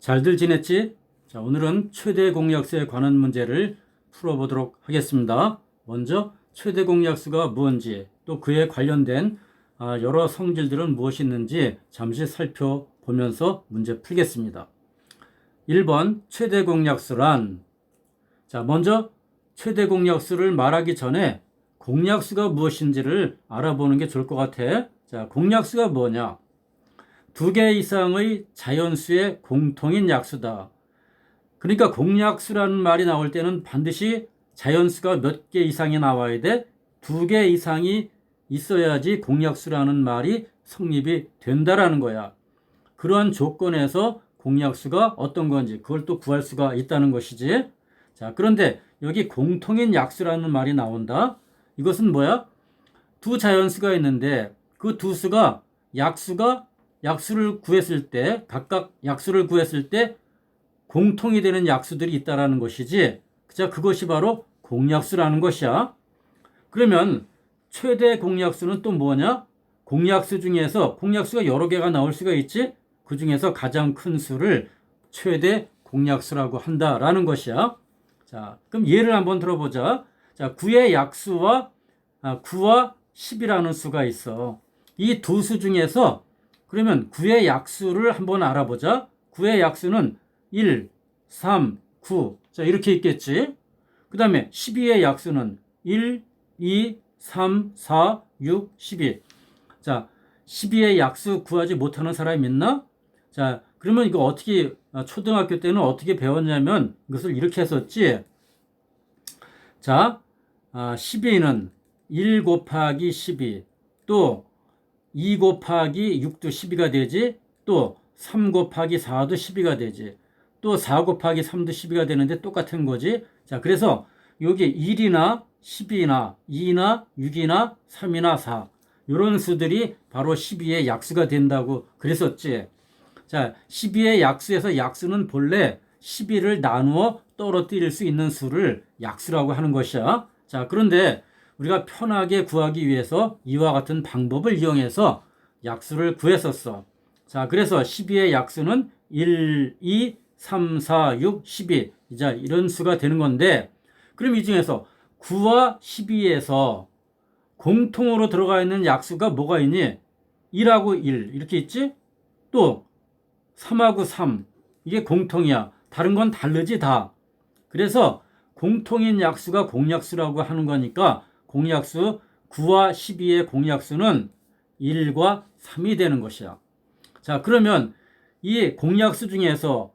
잘들 지냈지? 자, 오늘은 최대 공약수에 관한 문제를 풀어보도록 하겠습니다. 먼저 최대 공약수가 무엇인지 또 그에 관련된 아, 여러 성질들은 무엇이 있는지 잠시 살펴보면서 문제 풀겠습니다. 1번 최대 공약수란 자, 먼저 최대 공약수를 말하기 전에 공약수가 무엇인지를 알아보는 게 좋을 것 같아. 자, 공약수가 뭐냐? 두 개 이상의 자연수의 공통인 약수다. 그러니까 공약수라는 말이 나올 때는 반드시 자연수가 몇 개 이상이 나와야 돼. 두 개 이상이 있어야지 공약수라는 말이 성립이 된다라는 거야. 그러한 조건에서 공약수가 어떤 건지 그걸 또 구할 수가 있다는 것이지. 자, 그런데 여기 공통인 약수라는 말이 나온다. 이것은 뭐야? 두 자연수가 있는데 그 두 수가 약수가 약수를 구했을 때 각각 약수를 구했을 때 공통이 되는 약수들이 있다라는 것이지. 자, 그것이 바로 공약수라는 것이야. 그러면 최대 공약수는 또 뭐냐? 공약수 중에서 공약수가 여러 개가 나올 수가 있지. 그 중에서 가장 큰 수를 최대 공약수라고 한다라는 것이야. 자, 그럼 예를 한번 들어보자. 자, 9의 약수와 아, 9와 10이라는 수가 있어. 이 두 수 중에서 그러면 9의 약수를 한번 알아보자. 9의 약수는 1, 3, 9. 자, 이렇게 있겠지. 그 다음에 12의 약수는 1, 2, 3, 4, 6, 12. 자, 12의 약수 구하지 못하는 사람이 있나? 자, 그러면 이거 어떻게, 아, 초등학교 때는 어떻게 배웠냐면 이것을 이렇게 했었지. 자, 아, 12는 1 곱하기 12, 또 2 곱하기 6도 12가 되지, 또 3 곱하기 4도 12가 되지, 또 4 곱하기 3도 12가 되는데 똑같은 거지. 자, 그래서 여기 1이나 12나 2나 6이나 3이나 4, 이런 수들이 바로 12의 약수가 된다고 그랬었지. 자, 12의 약수에서 약수는 본래 12를 나누어 떨어뜨릴 수 있는 수를 약수라고 하는 것이야. 자, 그런데 우리가 편하게 구하기 위해서 이와 같은 방법을 이용해서 약수를 구했었어. 자, 그래서 12의 약수는 1, 2, 3, 4, 6, 12. 자, 이런 수가 되는 건데, 그럼 이 중에서 9와 12에서 공통으로 들어가 있는 약수가 뭐가 있니? 1하고 1. 이렇게 있지? 또 3하고 3. 이게 공통이야. 다른 건 다르지, 다. 그래서 공통인 약수가 공약수라고 하는 거니까 공약수 9와 12의 공약수는 1과 3이 되는 것이야. 자, 그러면 이 공약수 중에서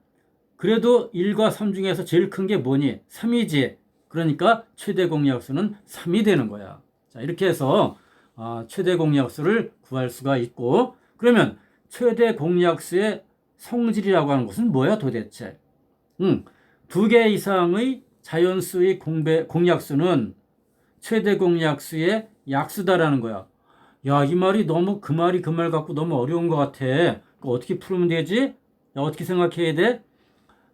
그래도 1과 3 중에서 제일 큰 게 뭐니? 3이지. 그러니까 최대 공약수는 3이 되는 거야. 자, 이렇게 해서 아, 최대 공약수를 구할 수가 있고 그러면 최대 공약수의 성질이라고 하는 것은 뭐야 도대체? 응, 두 개 이상의 자연수의 공배, 공약수는 최대 공약수의 약수다라는 거야. 야, 이 말이 너무 그 말이 그말 갖고 너무 어려운 것 같아. 그 어떻게 풀면 되지? 야, 어떻게 생각해야 돼?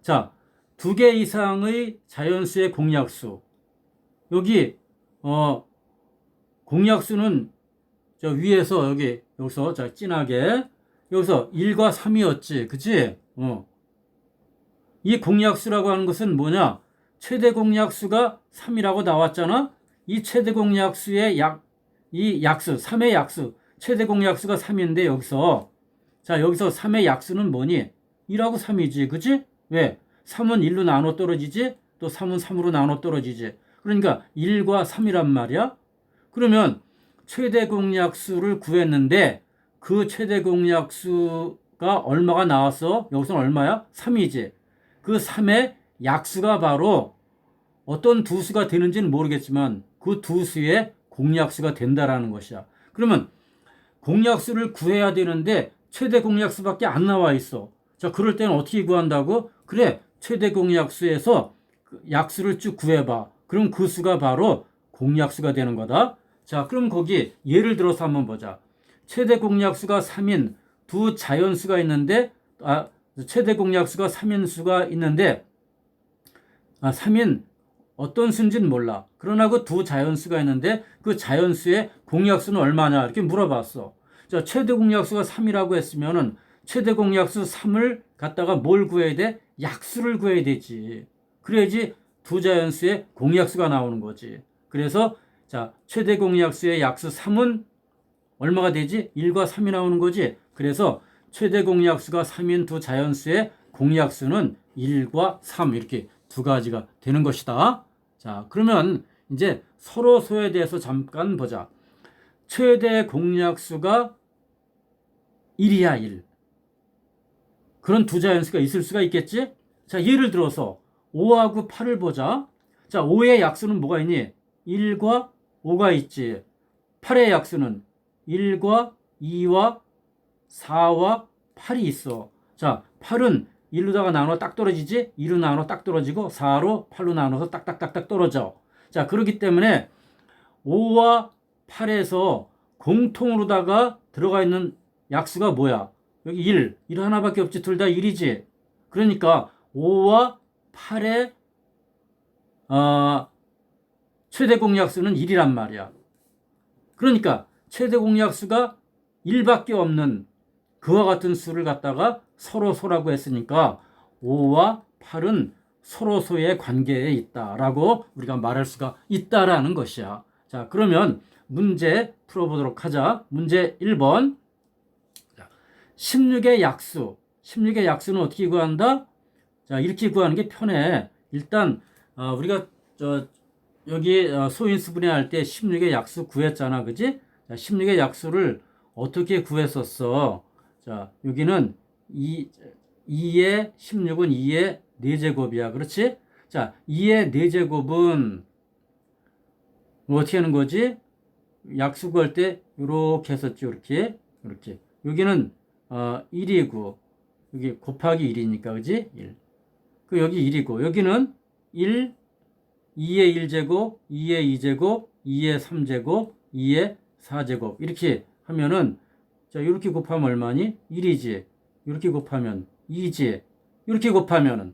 자, 두 개 이상의 자연수의 공약수. 여기, 어, 공약수는 저 위에서 여기, 여기서, 자, 진하게. 여기서 1과 3이었지. 그치? 어. 이 공약수라고 하는 것은 뭐냐? 최대 공약수가 3이라고 나왔잖아? 이 최대 공약수의 약, 이 약수, 3의 약수, 최대 공약수가 3인데 여기서, 자, 여기서 3의 약수는 뭐니? 1하고 3이지. 그치? 왜? 3은 1로 나눠 떨어지지? 또 3은 3으로 나눠 떨어지지. 그러니까 1과 3이란 말이야? 그러면 최대 공약수를 구했는데 그 최대 공약수가 얼마가 나왔어? 여기서는 얼마야? 3이지. 그 3의 약수가 바로 어떤 두 수가 되는지는 모르겠지만 그 두 수의 공약수가 된다라는 것이야. 그러면 공약수를 구해야 되는데 최대 공약수밖에 안 나와 있어. 자, 그럴 때는 어떻게 구한다고? 그래, 최대 공약수에서 그 약수를 쭉 구해봐. 그럼 그 수가 바로 공약수가 되는 거다. 자, 그럼 거기 예를 들어서 한번 보자. 최대 공약수가 3인 두 자연수가 있는데, 아, 최대 공약수가 3인 수가 있는데, 아, 3인 어떤 수인지는 몰라. 그러나 그 두 자연수가 있는데 그 자연수의 공약수는 얼마냐 이렇게 물어봤어. 자, 최대 공약수가 3이라고 했으면은 최대 공약수 3을 갖다가 뭘 구해야 돼? 약수를 구해야 되지. 그래야지 두 자연수의 공약수가 나오는 거지. 그래서 자, 최대 공약수의 약수 3은 얼마가 되지? 1과 3이 나오는 거지. 그래서 최대 공약수가 3인 두 자연수의 공약수는 1과 3 이렇게 두 가지가 되는 것이다. 자, 그러면 이제 서로 소에 대해서 잠깐 보자. 최대 공약수가 1이야, 1. 그런 두 자연수가 있을 수가 있겠지? 자, 예를 들어서 5하고 8을 보자. 자, 5의 약수는 뭐가 있니? 1과 5가 있지. 8의 약수는 1과 2와 4와 8이 있어. 자, 8은 1로다가 나눠 딱 떨어지지? 2로 나눠 딱 떨어지고 4로 8로 나눠서 딱딱딱딱 떨어져. 자, 그렇기 때문에 5와 8에서 공통으로다가 들어가 있는 약수가 뭐야? 여기 1. 1 하나밖에 없지. 둘 다 1이지. 그러니까 5와 8의 어, 최대 공약수는 1이란 말이야. 그러니까 최대 공약수가 1밖에 없는 그와 같은 수를 갖다가 서로 소라고 했으니까 5와 8은 서로 소의 관계에 있다라고 우리가 말할 수가 있다라는 것이야. 자, 그러면 문제 풀어보도록 하자. 문제 1번. 16의 약수. 16의 약수는 어떻게 구한다? 자, 이렇게 구하는 게 편해. 일단, 어, 우리가, 저, 여기 어, 소인수 분해할 때 16의 약수 구했잖아. 그지? 자, 16의 약수를 어떻게 구했었어? 자, 여기는 2, 2의 16은 2의 4제곱이야. 그렇지? 자, 2의 4제곱은 어떻게 하는 거지? 약수 구할 때 이렇게 했었죠. 이렇게. 이렇게. 여기는 어, 1이고 여기 곱하기 1이니까 그지? 1. 그 여기 1이고 여기는 1 2의 1제곱, 2의 2제곱, 2의 3제곱, 2의 4제곱 이렇게 하면은 자 이렇게 곱하면 얼마니? 1이지. 이렇게 곱하면 2지. 이렇게 곱하면은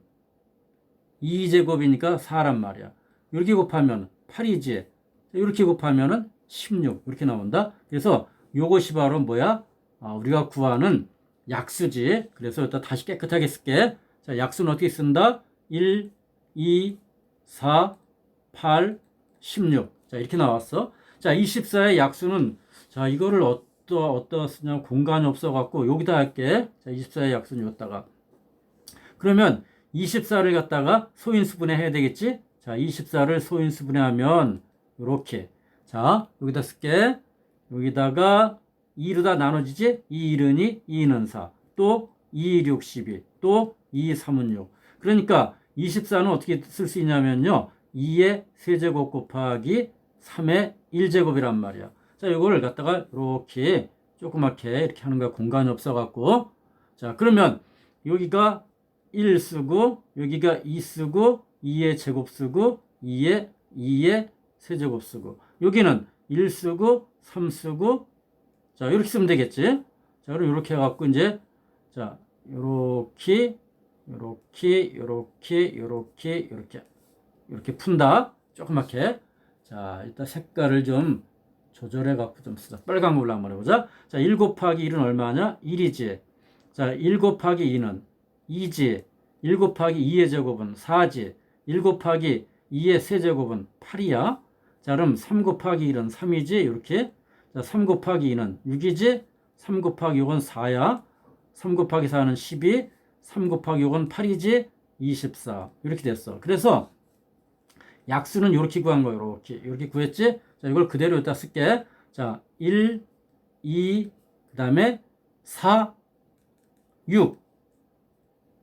2제곱이니까 4란 말이야. 이렇게 곱하면 8이지. 이렇게 곱하면은 16 이렇게 나온다. 그래서 요것이 바로 뭐야? 아, 우리가 구하는 약수지. 그래서 일단 다시 깨끗하게 쓸게. 자, 약수는 어떻게 쓴다? 1, 2, 4, 8, 16. 자, 이렇게 나왔어. 자, 24의 약수는 자, 이거를 어 떠 어떠 쓰냐 공간이 없어 갖고 여기다 할게. 자, 24의 약수는 여기다가. 그러면 24를 갖다가 소인수분해 해야 되겠지? 자, 24를 소인수분해 하면 이렇게. 자, 여기다 쓸게. 여기다가 2로다 나눠지지? 2, 1은 2, 2는 4. 또 2, 6, 12. 또 2, 3은 6. 그러니까 24는 어떻게 쓸 수 있냐면요. 2의 세제곱 곱하기 3의 1제곱이란 말이야. 자, 이거를 갖다가 이렇게 조그맣게 이렇게 하는 거야. 공간이 없어갖고. 자, 그러면 여기가 1 쓰고, 여기가 2 쓰고, 2의 제곱 쓰고, 2의 2의 세제곱 쓰고, 여기는 1 쓰고, 3 쓰고, 자, 이렇게 쓰면 되겠지? 자, 그럼 이렇게 해갖고 이제, 자, 요렇게, 요렇게, 요렇게, 요렇게, 요렇게, 이렇게 푼다. 조그맣게. 자, 일단 색깔을 좀 조절해갖고 좀 쓰자. 빨간 걸로 한번 해보자. 자, 1 곱하기 1은 얼마냐? 1이지. 자, 1 곱하기 2는 2지. 1 곱하기 2의 제곱은 4지. 1 곱하기 2의 세제곱은 8이야. 자, 그럼 3 곱하기 1은 3이지. 이렇게. 자, 3 곱하기 2는 6이지. 3 곱하기 6은 4야. 3 곱하기 4는 12. 3 곱하기 6은 8이지. 24. 이렇게 됐어. 그래서 약수는 이렇게 구한 거예요. 이렇게. 이렇게 구했지? 자, 이걸 그대로 여기다 쓸게. 자, 1, 2, 그 다음에 4, 6,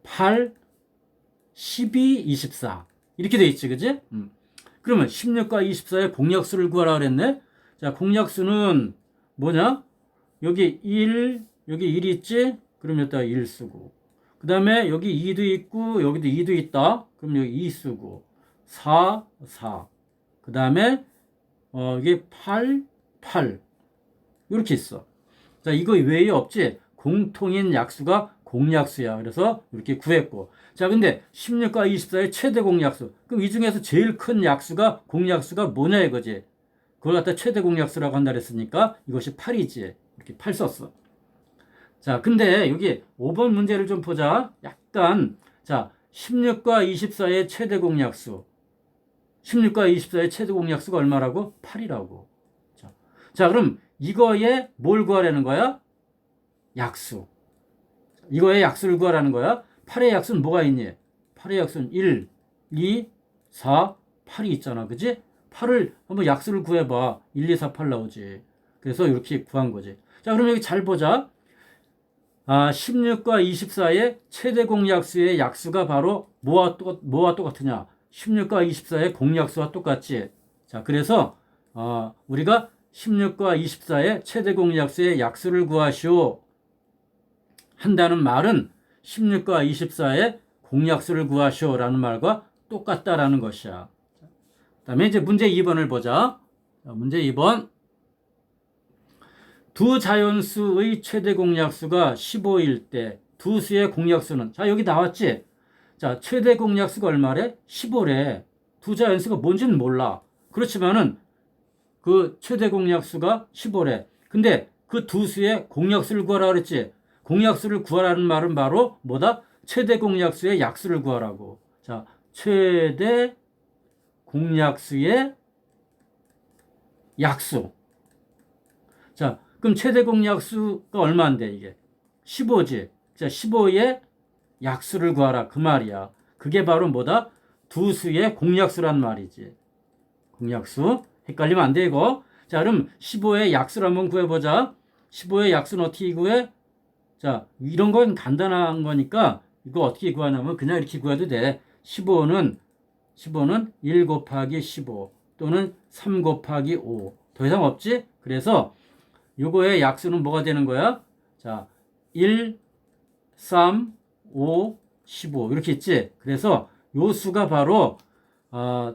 8, 12, 24. 이렇게 돼 있지, 그지? 음. 그러면 16과 24의 공약수를 구하라 그랬네? 자, 공약수는 뭐냐? 여기 1, 여기 1 있지? 그럼 여기다 1 쓰고. 그 다음에 여기 2도 있고, 여기도 2도 있다? 그럼 여기 2 쓰고. 4, 4. 그 다음에, 어, 이게 8, 8. 이렇게 있어. 자, 이거 외에 없지? 공통인 약수가 공약수야. 그래서 이렇게 구했고. 자, 근데 16과 24의 최대 공약수. 그럼 이 중에서 제일 큰 약수가 공약수가 뭐냐 이거지? 그걸 갖다 최대 공약수라고 한다 그랬으니까 이것이 8이지. 이렇게 8 썼어. 자, 근데 여기 5번 문제를 좀 보자. 약간, 자, 16과 24의 최대 공약수. 16과 24의 최대 공약수가 얼마라고? 8이라고. 자, 자, 그럼 이거에 뭘 구하라는 거야? 약수. 이거의 약수를 구하라는 거야. 8의 약수는 뭐가 있니? 8의 약수는 1, 2, 4, 8이 있잖아. 그지? 8을 한번 약수를 구해봐. 1, 2, 4, 8 나오지. 그래서 이렇게 구한 거지. 자, 그럼 여기 잘 보자. 아, 16과 24의 최대 공약수의 약수가 바로 뭐와, 똑, 뭐와 똑같으냐? 16과 24의 공약수와 똑같지. 자, 그래서 어, 우리가 16과 24의 최대 공약수의 약수를 구하시오. 한다는 말은 16과 24의 공약수를 구하시오라는 말과 똑같다라는 것이야. 그 다음에 이제 문제 2번을 보자. 자, 문제 2번. 두 자연수의 최대 공약수가 15일 때 두 수의 공약수는 자 여기 나왔지 자 최대 공약 수가 얼마래? 15래. 두 자 연수가 뭔지는 몰라. 그렇지만은 그 최대 공약 수가 15래. 근데 그 두 수의 공약수를 구하라 그랬지. 공약수를 구하라는 말은 바로 뭐다? 최대 공약수의 약수를 구하라고. 자 최대 공약수의 약수. 자 그럼 최대 공약수가 얼마인데 이게? 15지. 자, 15의 약수를 구하라 그 말이야. 그게 바로 뭐다? 두 수의 공약수란 말이지. 공약수. 헷갈리면 안 돼, 이거. 자, 그럼 15의 약수를 한번 구해보자. 15의 약수는 어떻게 구해? 자, 이런 건 간단한 거니까 이거 어떻게 구하냐면 그냥 이렇게 구해도 돼. 15는 15는 1 곱하기 15 또는 3 곱하기 5. 더 이상 없지? 그래서 요거의 약수는 뭐가 되는 거야? 자, 1, 3, 5, 15 이렇게 있지. 그래서 요 수가 바로 어,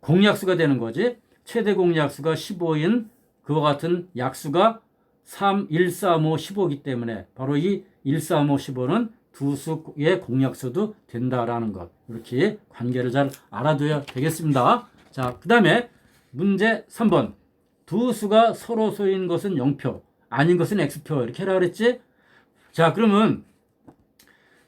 공약수가 되는 거지. 최대 공약수가 15인 그와 같은 약수가 3, 1, 3, 5, 15이기 때문에 바로 이 1, 3, 5, 15는 두 수의 공약수도 된다라는 것. 이렇게 관계를 잘 알아둬야 되겠습니다. 자, 그 다음에 문제 3번. 두 수가 서로 소인 것은 0표, 아닌 것은 X표. 이렇게 하라 그랬지? 자, 그러면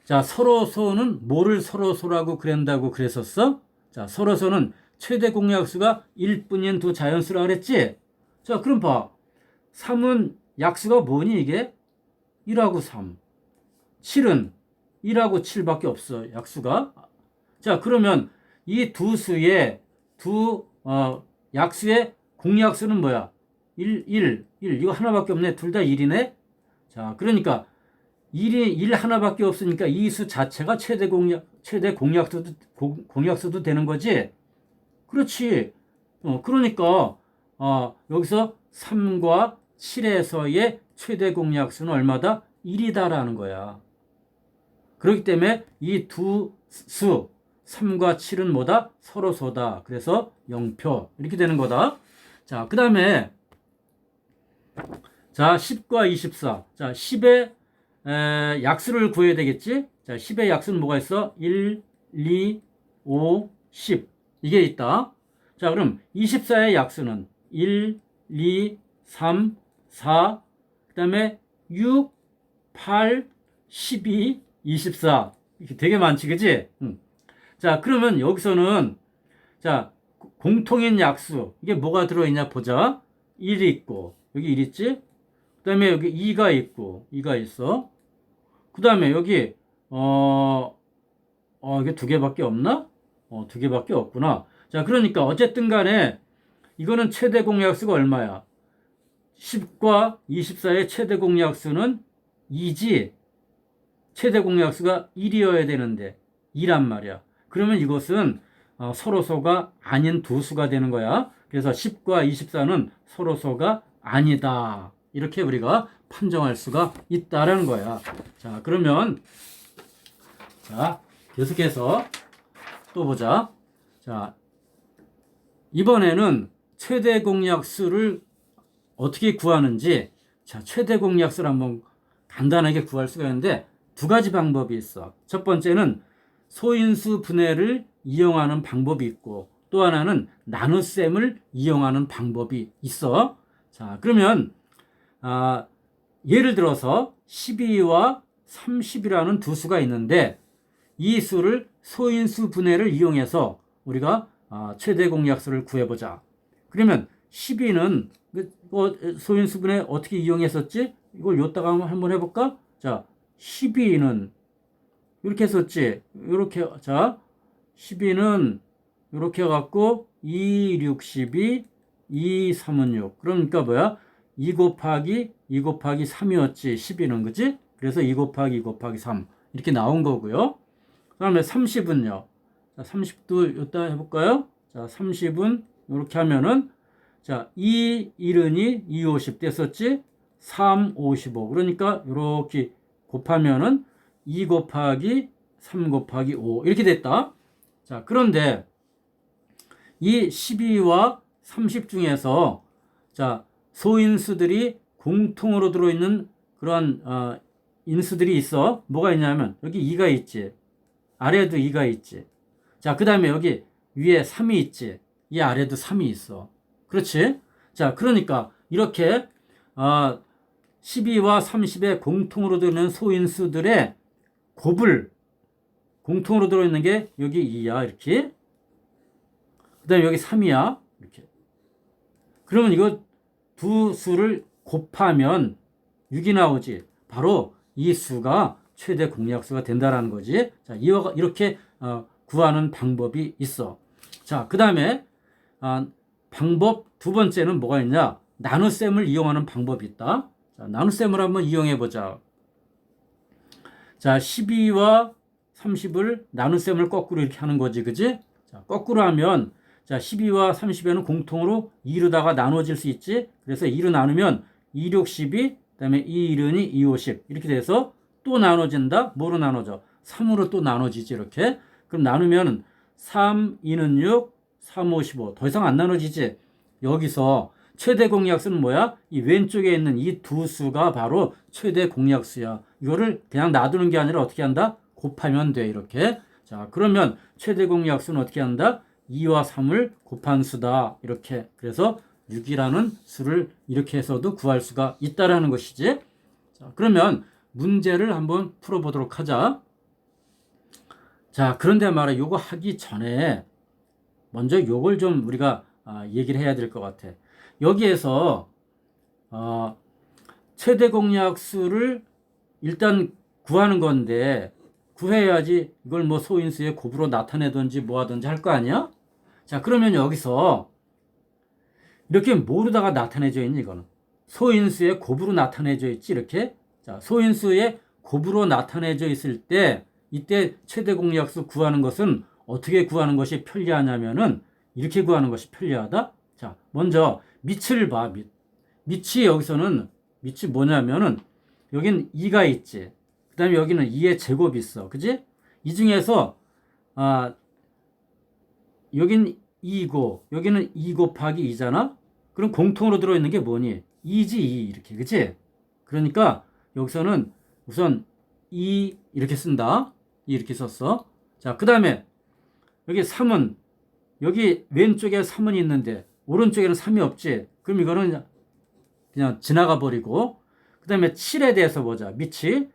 자, 서로소는 뭐를 서로소라고 그런다고 그랬었어? 자, 서로소는 최대 공약수가 1뿐인 두 자연수라 그랬지? 자, 그럼 봐. 3은 약수가 뭐니 이게? 1하고 3. 7은 1하고 7밖에 없어. 약수가. 자, 그러면 이 두 수의 두 어, 약수의 공약수는 뭐야? 1, 1, 1. 이거 하나밖에 없네. 둘 다 1이네. 자, 그러니까 1이 1 하나밖에 없으니까 이 수 자체가 최대 공약 최대 공약수도 공, 공약수도 되는 거지. 그렇지. 어, 그러니까 어, 여기서 3과 7에서의 최대 공약수는 얼마다? 1이다라는 거야. 그렇기 때문에 이 두 수 3과 7은 뭐다? 서로 소다. 그래서 0표. 이렇게 되는 거다. 자, 그 다음에 자, 10과 24. 자, 10의 에, 약수를 구해야 되겠지? 자, 10의 약수는 뭐가 있어? 1, 2, 5, 10. 이게 있다. 자, 그럼 24의 약수는 1, 2, 3, 4, 그 다음에 6, 8, 12, 24. 이렇게 되게 많지, 그지? 응. 자, 그러면 여기서는, 자, 공통인 약수. 이게 뭐가 들어있냐 보자. 1이 있고, 여기 1 있지? 그 다음에 여기 2가 있고, 2가 있어. 그 다음에 여기, 어, 어, 이게 두 개밖에 없나? 어, 두 개밖에 없구나. 자, 그러니까 어쨌든 간에 이거는 최대 공약수가 얼마야? 10과 24의 최대 공약수는 2지. 최대 공약수가 1이어야 되는데 2란 말이야. 그러면 이것은 어, 서로소가 아닌 두 수가 되는 거야. 그래서 10과 24는 서로소가 아니다. 이렇게 우리가 판정할 수가 있다라는 거야. 자, 그러면 자, 계속해서 또 보자. 자, 이번에는 최대 공약수를 어떻게 구하는지 자, 최대 공약수를 한번 간단하게 구할 수가 있는데 두 가지 방법이 있어. 첫 번째는 소인수 분해를 이용하는 방법이 있고 또 하나는 나눗셈을 이용하는 방법이 있어. 자, 그러면 아, 예를 들어서 12와 30이라는 두 수가 있는데 이 수를 소인수 분해를 이용해서 우리가 아, 최대 공약수를 구해보자. 그러면 12는 어, 소인수 분해 어떻게 이용했었지? 이걸 요다가 한번- 해볼까? 자, 12는 이렇게 했었지. 이렇게 자, 12는 이렇게 해갖고 2, 6, 12, 2, 3은 6. 그러니까 뭐야? 2 곱하기 2 곱하기 3이었지. 12는 그지? 그래서 2 곱하기 2 곱하기 3 이렇게 나온 거고요. 그 다음에 30은요. 자, 30도 이따 해볼까요? 자, 30은 이렇게 하면은 자, 2 1은이 2, 50 됐었지? 3, 55. 그러니까 이렇게 곱하면은 2 곱하기 3 곱하기 5 이렇게 됐다. 자, 그런데 이 12와 30 중에서 자, 소인수들이 공통으로 들어있는 그러한 어, 인수들이 있어. 뭐가 있냐면 여기 2가 있지. 아래에도 2가 있지. 자, 그 다음에 여기 위에 3이 있지. 이 아래도 3이 있어. 그렇지? 자, 그러니까 이렇게 어, 12와 30의 공통으로 들어있는 소인수들의 곱을 공통으로 들어있는 게 여기 2야 이렇게 그 다음에 여기 3이야 이렇게 그러면 이거 두 수를 곱하면 6이 나오지. 바로 이 수가 최대 공약수가 된다라는 거지. 자 이와 이렇게 어, 구하는 방법이 있어. 자 그 다음에 아, 방법 두 번째는 뭐가 있냐? 나눗셈을 이용하는 방법이 있다. 자, 나눗셈을 한번 이용해 보자. 자 12와 30을 나눗셈을 거꾸로 이렇게 하는 거지 그지? 자, 거꾸로 하면 자 12와 30에는 공통으로 2로다가 나눠질 수 있지? 그래서 2로 나누면 2, 6, 12 그 다음에 2, 1은이 2, 50 이렇게 돼서 또 나눠진다 뭐로 나눠져 3으로 또 나눠지지 이렇게 그럼 나누면 3, 2는 6 3, 5, 15. 더 이상 안 나눠지지. 여기서 최대 공약수는 뭐야? 이 왼쪽에 있는 이 두 수가 바로 최대 공약수야. 이거를 그냥 놔두는 게 아니라 어떻게 한다? 곱하면 돼. 이렇게. 자, 그러면 최대 공약수는 어떻게 한다? 2와 3을 곱한 수다. 이렇게. 그래서 6이라는 수를 이렇게 해서도 구할 수가 있다라는 것이지. 자, 그러면 문제를 한번 풀어보도록 하자. 자, 그런데 말이야. 요거 하기 전에 먼저 요걸 좀 우리가 아, 얘기를 해야 될 것 같아. 여기에서 어, 최대 공약 수를 일단 구하는 건데 구해야지 이걸 뭐 소인수의 곱으로 나타내든지 뭐 하든지 할 거 아니야? 자, 그러면 여기서 이렇게 모르다가 나타내져 있니 이거는 소인수의 곱으로 나타내져 있지 이렇게 자 소인수의 곱으로 나타내져 있을 때 이때 최대 공약수 구하는 것은 어떻게 구하는 것이 편리하냐면은 이렇게 구하는 것이 편리하다. 자, 먼저 밑을 봐. 밑. 밑이 여기서는 밑이 뭐냐면은 여긴 2가 있지. 그다음에 여기는 2의 제곱이 있어. 그지? 이 중에서 아 여긴 2고 여기는 2 곱하기 2잖아. 그럼 공통으로 들어 있는 게 뭐니? 2지 2 이렇게. 그지? 그러니까 여기서는 우선 2 이렇게 쓴다. 이렇게 썼어. 자, 그 다음에 여기 3은 여기 왼쪽에 3은 있는데 오른쪽에는 3이 없지. 그럼 이거는 그냥 지나가 버리고 그 다음에 7에 대해서 보자. 밑이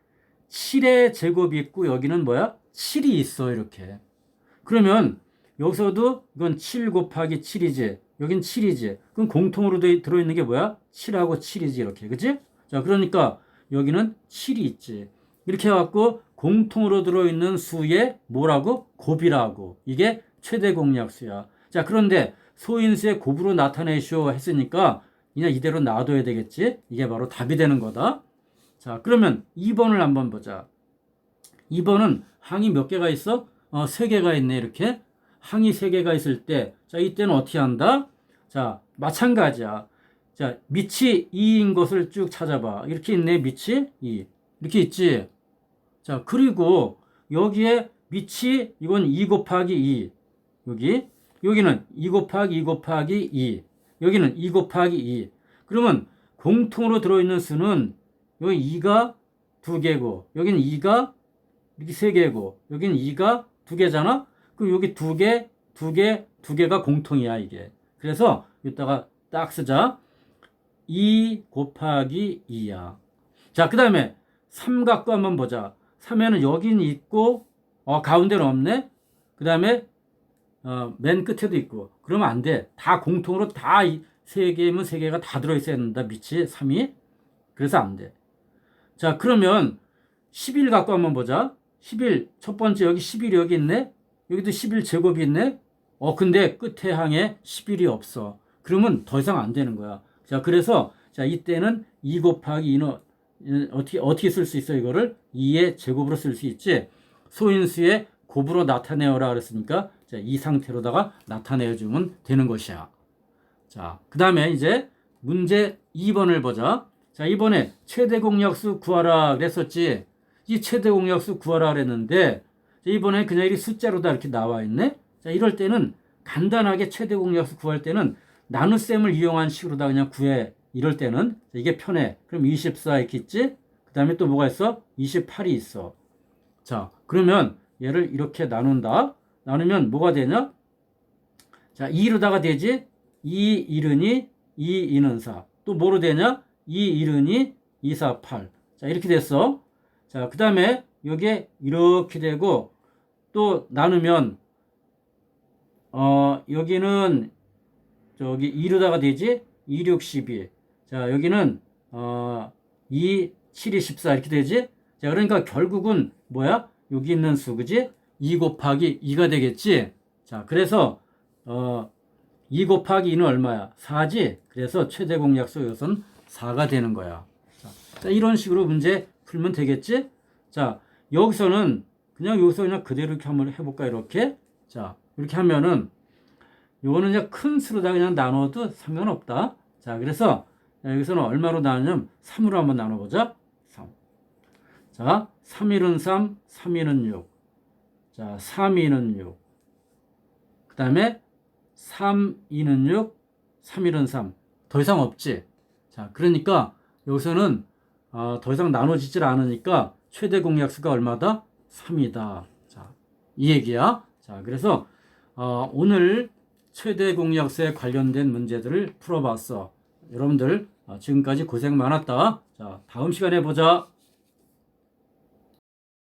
7의 제곱이 있고 여기는 뭐야? 7이 있어 이렇게. 그러면 여기서도 이건 7 곱하기 7이지. 여긴 7이지. 그럼 공통으로 들어있는 게 뭐야? 7하고 7이지 이렇게. 그지? 자 그러니까 여기는 7이 있지. 이렇게 해갖고 공통으로 들어있는 수의 뭐라고? 곱이라고. 이게 최대 공약수야. 자, 그런데 소인수의 곱으로 나타내시오 했으니까 그냥 이대로 놔둬야 되겠지? 이게 바로 답이 되는 거다. 자, 그러면 2번을 한번 보자. 2번은 항이 몇 개가 있어? 어, 3개가 있네, 이렇게. 항이 3개가 있을 때, 자, 이때는 어떻게 한다? 자, 마찬가지야. 자, 밑이 2인 것을 쭉 찾아봐. 이렇게 있네, 밑이 2. 이렇게 있지? 자, 그리고 여기에 밑이 이건 2 곱하기 2. 여기. 여기는 2 곱하기 2 곱하기 2. 여기는 2 곱하기 2. 그러면 공통으로 들어있는 수는 여기 2가 2개고, 여기는 2가 이렇게 3개고, 여기는 2가 2개잖아? 여기 2개, 2개, 2개가 공통이야, 이게. 그래서 이따가 딱 쓰자. 2 곱하기 2야. 자, 그 다음에 삼각도 한번 보자. 3에는 여긴 있고, 어, 가운데는 없네? 그 다음에, 어, 맨 끝에도 있고. 그러면 안 돼. 다 공통으로 다 세 개면 세 개가 다 들어있어야 된다. 밑이 3이. 그래서 안 돼. 자, 그러면 11 갖고 한번 보자. 11, 첫 번째 여기 11이 여기 있네? 여기도 11 제곱이 있네? 어, 근데 끝에 항에 11이 없어. 그러면 더 이상 안 되는 거야. 자, 그래서, 자, 이때는 2 곱하기 2는 어떻게, 어떻게 쓸 수 있어, 이거를? 2의 제곱으로 쓸 수 있지. 소인수의 곱으로 나타내어라 그랬으니까, 자, 이 상태로다가 나타내주면 되는 것이야. 자, 그 다음에 이제 문제 2번을 보자. 자, 이번에 최대 공약수 구하라 그랬었지. 이 최대 공약수 구하라 그랬는데, 자, 이번에 그냥 이 숫자로 다 이렇게 나와 있네. 자, 이럴 때는 간단하게 최대 공약수 구할 때는 나눗셈을 이용한 식으로 다 그냥 구해. 이럴 때는 자, 이게 편해. 그럼 24 이렇게 있지? 그 다음에 또 뭐가 있어? 28이 있어. 자, 그러면 얘를 이렇게 나눈다. 나누면 뭐가 되냐? 자, 2로다가 되지? 2 1은이 2 2는 4. 또 뭐로 되냐? 2 1은이 2 4 8. 자, 이렇게 됐어. 자, 그 다음에 여기에 이렇게 되고 또 나누면 어, 여기는 저기 2로다가 되지? 2 6 12. 자, 여기는 어, 2 7 2 14 이렇게 되지? 자, 그러니까 결국은 뭐야? 여기 있는 수, 그지? 2 곱하기 2가 되겠지? 자, 그래서 어, 2 곱하기 2는 얼마야? 4지? 그래서 최대 공약수 이것은 4가 되는 거야. 자, 자, 이런 식으로 문제 풀면 되겠지? 자, 여기서는 그냥 여기서 그냥 그대로 이렇게 한번 해볼까, 이렇게? 자, 이렇게 하면은 요거는 이제 큰 수로다 그냥 나눠도 상관없다. 자, 그래서 여기서는 얼마로 나누냐면 3으로 한번 나눠보자. 3. 자, 3일은 3, 3일은 6. 자, 3일은 6. 그 다음에 3, 2는 6, 3, 1은 3. 더 이상 없지. 자, 그러니까 여기서는 어, 더 이상 나눠지질 않으니까 최대 공약수가 얼마다? 3이다. 자, 이 얘기야. 자, 그래서 어, 오늘 최대 공약수에 관련된 문제들을 풀어봤어. 여러분들 어, 지금까지 고생 많았다. 자, 다음 시간에 보자.